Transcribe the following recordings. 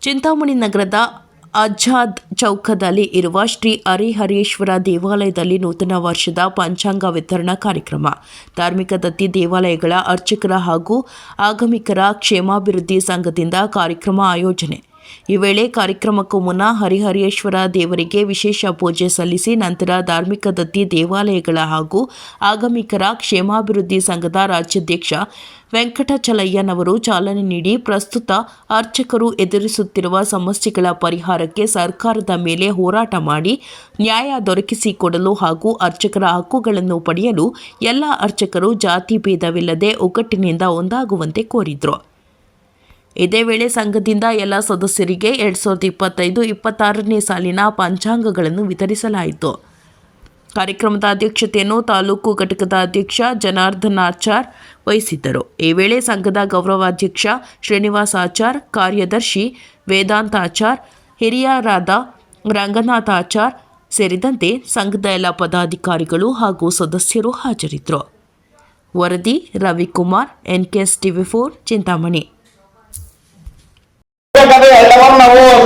ಚಿಂತಾಮಣಿ ನಗರದ ಅಜಾದ್ ಚೌಕದಲ್ಲಿ ಇರುವ ಶ್ರೀ ಹರಿಹರೇಶ್ವರ ದೇವಾಲಯದಲ್ಲಿ ನೂತನ ವರ್ಷದ ಪಂಚಾಂಗ ವಿತರಣಾ ಕಾರ್ಯಕ್ರಮ. ಧಾರ್ಮಿಕ ದತ್ತಿ ದೇವಾಲಯಗಳ ಅರ್ಚಕರ ಹಾಗೂ ಆಗಮಿಕರ ಕ್ಷೇಮಾಭಿವೃದ್ಧಿ ಸಂಘದಿಂದ ಕಾರ್ಯಕ್ರಮ ಆಯೋಜನೆ. ಈ ವೇಳೆ ಕಾರ್ಯಕ್ರಮಕ್ಕೂ ಮುನ್ನ ಹರಿಹರೇಶ್ವರ ದೇವರಿಗೆ ವಿಶೇಷ ಪೂಜೆ ಸಲ್ಲಿಸಿ ನಂತರ ಧಾರ್ಮಿಕ ದತ್ತಿ ದೇವಾಲಯಗಳ ಹಾಗೂ ಆಗಮಿಕರ ಕ್ಷೇಮಾಭಿವೃದ್ಧಿ ಸಂಘದ ರಾಜ್ಯಾಧ್ಯಕ್ಷ ವೆಂಕಟಚಲಯ್ಯನವರು ಚಾಲನೆ ನೀಡಿ ಪ್ರಸ್ತುತ ಅರ್ಚಕರು ಎದುರಿಸುತ್ತಿರುವ ಸಮಸ್ಯೆಗಳ ಪರಿಹಾರಕ್ಕೆ ಸರ್ಕಾರದ ಮೇಲೆ ಹೋರಾಟ ಮಾಡಿ ನ್ಯಾಯ ದೊರಕಿಸಿಕೊಡಲು ಹಾಗೂ ಅರ್ಚಕರ ಹಕ್ಕುಗಳನ್ನು ಪಡೆಯಲು ಎಲ್ಲ ಅರ್ಚಕರು ಜಾತಿ ಭೇದವಿಲ್ಲದೆ ಒಗ್ಗಟ್ಟಿನಿಂದ ಒಂದಾಗುವಂತೆ ಕೋರಿದರು. ಇದೇ ವೇಳೆ ಸಂಘದಿಂದ ಎಲ್ಲ ಸದಸ್ಯರಿಗೆ ಎರಡ್ ಸಾವಿರದ ಇಪ್ಪತ್ತೈದು, ಇಪ್ಪತ್ತಾರನೇ ಸಾಲಿನ ಪಂಚಾಂಗಗಳನ್ನು ವಿತರಿಸಲಾಯಿತು. ಕಾರ್ಯಕ್ರಮದ ಅಧ್ಯಕ್ಷತೆಯನ್ನು ತಾಲೂಕು ಘಟಕದ ಅಧ್ಯಕ್ಷ ಜನಾರ್ದನಾಚಾರ್ ವಹಿಸಿದ್ದರು. ಈ ವೇಳೆ ಸಂಘದ ಗೌರವಾಧ್ಯಕ್ಷ ಶ್ರೀನಿವಾಸ್ ಆಚಾರ್, ಕಾರ್ಯದರ್ಶಿ ವೇದಾಂತ ವೇದಾಂತಾಚಾರ್ ಹಿರಿಯರಾದ ರಂಗನಾಥಾಚಾರ್ ಸೇರಿದಂತೆ ಸಂಘದ ಎಲ್ಲ ಪದಾಧಿಕಾರಿಗಳು ಹಾಗೂ ಸದಸ್ಯರು ಹಾಜರಿದ್ದರು. ವರದಿ Ravikumar, NKS TV four, Chintamani.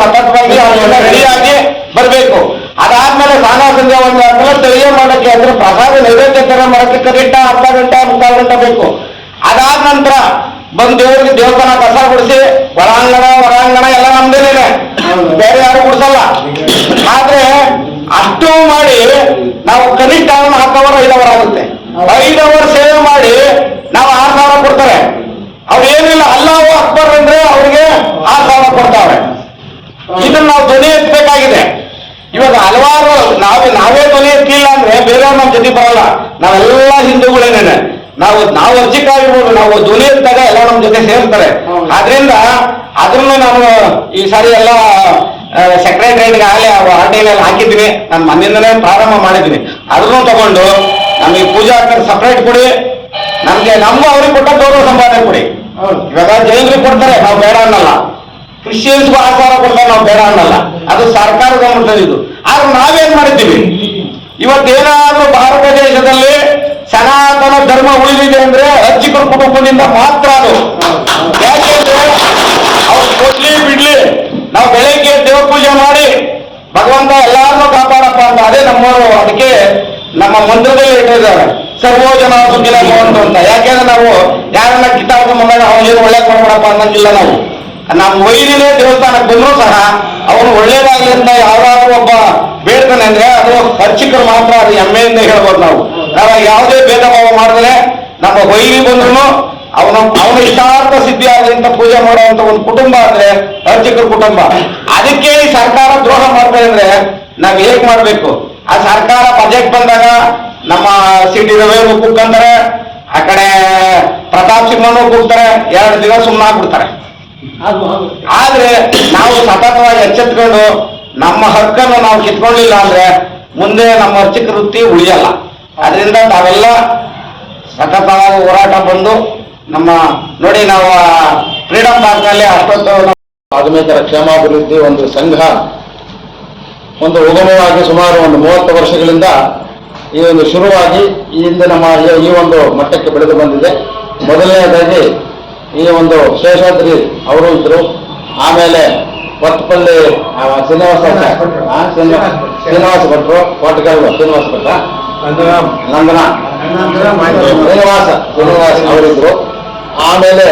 ಸತತವಾಗಿ ರೆಡಿ ರೆಡಿಯಾಗಿ ಬರಬೇಕು. ಅದಾದ್ಮೇಲೆ ಸ್ನಾನ ಸಂಧ್ಯಾ ಒಂದು ಆದ್ಮೇಲೆ ತೆರಿಗೆ ಮಾಡಕ್ಕೆ ಅಂದ್ರೆ ಪ್ರಸಾದ ನೈವೇದ್ಯ ತರ ಮಾಡಕ್ಕೆ ಕಡಿಟ್ಟ ಅರ್ಧ ಗಂಟೆ, ಮುಕ್ಕಾಲು ಗಂಟೆ ಬೇಕು. ಅದಾದ ನಂತರ ಬಂದು ದೇವರಿಗೆ ದೇವಸ್ಥಾನ ಕಸ ಗುಡಿಸಿ ಒಳಾಂಗಣ ಹೊರಾಂಗಣ ಎಲ್ಲ ನಮ್ದೇನೆ ಬೇರೆ ಯಾರು ಗುಡಿಸಲ್ಲ. ಆದ್ರೆ ಅಷ್ಟು ಮಾಡಿ ನಾವು ಕನಿಷ್ಠ ಅವನ ಹತ್ತು ಅವರ್, ಐದು ಆಗುತ್ತೆ. ಐದು ಅವರ್ ಸೇವೆ ಮಾಡಿ ನಾವು ಆರು ಸಾವಿರ ಕೊಡ್ತಾರೆ. ಅವ್ರು ಏನಿಲ್ಲ ಅಲ್ಲಾವು ಅಕ್ಬರ್ ಅಂದ್ರೆ ಅವ್ರಿಗೆ ಆರು ಸಾವಿರ ಕೊಡ್ತಾವ್ರೆ ಇದನ್ನ ನಾವು ಧ್ವನಿ ಎತ್ತಬೇಕಾಗಿದೆ ಇವಾಗ ಹಲವಾರು ನಾವೇ ನಾವೇ ಧ್ವನಿ ಎತ್ತಿಲ್ಲ ಅಂದ್ರೆ ಬೇರೆಯವ್ರು ನಮ್ಮ ಜೊತೆ ಬರಲ್ಲ. ನಾವೆಲ್ಲ ಹಿಂದೂಗಳೇನೇನೆ. ನಾವು ನಾವು ಅರ್ಜಿಕಾಗಿರ್ಬೋದು ನಾವು ಧ್ವನಿ ಎತ್ತಾಗ ಎಲ್ಲ ನಮ್ಮ ಜೊತೆ ಸೇರ್ತಾರೆ. ಆದ್ರಿಂದ ಅದನ್ನು ನಾನು ಈ ಸಾರಿ ಎಲ್ಲ ಸೆಕ್ರೆಟರಿಯೇಟ್ಗೆ ಆಗಲಿ ಆರ್ ಟಿ ಹಾಕಿದ್ದೀನಿ. ನಾನು ಮನೆಯಿಂದನೇ ಪ್ರಾರಂಭ ಮಾಡಿದ್ದೀನಿ. ಅದನ್ನು ತಗೊಂಡು ನಮಗೆ ಪೂಜಾ ಸಪ್ರೇಟ್ ಕೊಡಿ. ನಮ್ಗೆ ನಮ್ಮ ಅವ್ರಿಗೆ ಕೊಟ್ಟ ಗೌರವ ಸಂಪಾದನೆ ಕೊಡಿ. ಇವಾಗ ಜೈಲ್ರಿ ಕೊಡ್ತಾರೆ ನಾವು ಬೇಡ ಅನ್ನಲ್ಲ. ಕ್ರಿಶ್ಚಿಯನ್ಸ್ಗೂ ಆಕಾರ ಕೊಡ್ತಾರೆ ನಾವು ಬೇಡ ಅನ್ನಲ್ಲ. ಅದು ಸರ್ಕಾರದ ಮಟ್ಟದಿದ್ದು ಆದ್ರೆ ನಾವೇನ್ ಮಾಡಿದ್ದೀವಿ? ಇವತ್ತೇನಾದ್ರೂ ಭಾರತ ದೇಶದಲ್ಲಿ ಸನಾತನ ಧರ್ಮ ಉಳಿದಿದೆ ಅಂದ್ರೆ ಅರ್ಜಿಕರ ಕುಟುಂಬದಿಂದ ಮಾತ್ರ ಅದು. ಯಾಕೆಂದ್ರೆ ಅವ್ರು ಕೊಡ್ಲಿ ಬಿಡ್ಲಿ, ನಾವು ಬೆಳಗ್ಗೆ ದೇವ ಪೂಜೆ ಮಾಡಿ ಭಗವಂತ ಎಲ್ಲಾರನ್ನೂ ಕಾಪಾಡಪ್ಪ ಅಂತ. ಅದೇ ನಮ್ಮವರು ಅದಕ್ಕೆ ನಮ್ಮ ಮಂತ್ರದಲ್ಲಿ ಇಟ್ಟಿದ್ದಾರೆ ಸರ್ವೋ ಜನ ಸುಖಿನ ಭಗವಂತ ಅಂತ. ಯಾಕೆಂದ್ರೆ ನಾವು ಯಾರನ್ನ ಕಿತ್ತಾಡ್ಕೊಂಡು ಬಂದಾಗ ಅವನಿಗೆ ಒಳ್ಳೆ ಮಾಡ್ಕೊಡಪ್ಪ ಅನ್ನಂಗಿಲ್ಲ ನಾವು. ನಮ್ಮ ವೈರಿನೇ ದೇವಸ್ಥಾನಕ್ಕೆ ಬಂದರೂ ಸಹ ಅವನು ಒಳ್ಳೇದಾಗಲಿ ಅಂತ ಯಾವ್ದಾದ್ರು ಒಬ್ಬ ಬೇಡ್ತಾನೆ ಅಂದ್ರೆ ಅದು ಅರ್ಚಕರು ಮಾತ್ರ ಅದು ಹೆಮ್ಮೆಯಿಂದ ಹೇಳ್ಬೋದು ನಾವು. ನಾವು ಯಾವುದೇ ಭೇದ ಭಾವ ಮಾಡಿದ್ರೆ ನಮ್ಮ ವೈರಿ ಬಂದ್ರು ಅವನ ಅವನ ಇಷ್ಟಾರ್ಥ ಸಿದ್ಧಿ ಅಂತ ಪೂಜೆ ಮಾಡುವಂತ ಒಂದು ಕುಟುಂಬ ಅಂದ್ರೆ ಅರ್ಚಕರ ಕುಟುಂಬ. ಅದಕ್ಕೆ ಈ ಸರ್ಕಾರ ದ್ರೋಹ ಮಾಡ್ತಾರೆ ಅಂದ್ರೆ ನಾವ್ ಹೇಗ್ ಮಾಡ್ಬೇಕು? ಆ ಸರ್ಕಾರ ಬಜೆಟ್ ಬಂದಾಗ ನಮ್ಮ ಸಿಟಿ ರವೇ ಕೂಗ್ಕೊಂತಾರೆ ಆ ಕಡೆ ಪ್ರತಾಪ್ ಸಿಂಹನು ಕೂಗ್ತಾರೆ, ಎರಡು ದಿನ ಸುಮ್ಮನೆ ಆಗ್ಬಿಡ್ತಾರೆ. ಆದ್ರೆ ನಾವು ಸತತವಾಗಿ ಎಚ್ಚೆತ್ಕೊಂಡು ನಮ್ಮ ಹಕ್ಕನ್ನು ನಾವು ಕಿತ್ಕೊಳ್ಳಿಲ್ಲ ಅಂದ್ರೆ ಮುಂದೆ ನಮ್ಮ ಅರ್ಚಕ ವೃತ್ತಿ ಉಳಿಯಲ್ಲ. ಅದರಿಂದ ನಾವೆಲ್ಲ ಸತತವಾಗಿ ಹೋರಾಟ ಬಂದು ನಮ್ಮ ನೋಡಿ ನಾವು ಫ್ರೀಡಂ ಪಾರ್ಕ್ನಲ್ಲಿ ಅಷ್ಟೊತ್ತು ನಾವು ಆಧುನಿಕರ ಕ್ಷೇಮಾಭಿವೃದ್ಧಿ ಒಂದು ಸಂಘ ಒಂದು ಉಗಮವಾಗಿ ಸುಮಾರು ಒಂದು ಮೂವತ್ತು ವರ್ಷಗಳಿಂದ ಈ ಒಂದು ಶುರುವಾಗಿ ಈ ಹಿಂದೆ ನಮ್ಮ ಈ- ಈ ಒಂದು ಮಟ್ಟಕ್ಕೆ ಬೆಳೆದು ಬಂದಿದೆ. ಮೊದಲನೇದಾಗಿ ಈ ಒಂದು ಶೇಷಾದ್ರಿ ಅವರು ಇದ್ರು. ಆಮೇಲೆ ಕೊತ್ತಪಲ್ಲಿ ಶ್ರೀನಿವಾಸ ಶ್ರೀನಿವಾಸ ಭಟ್ರು ಕೋಟಗಾಲ ಶ್ರೀನಿವಾಸ ಭಟ್ರ ನಂದನ ಶ್ರೀನಿವಾಸ ಶ್ರೀನಿವಾಸ ಅವರಿದ್ರು. ಆಮೇಲೆ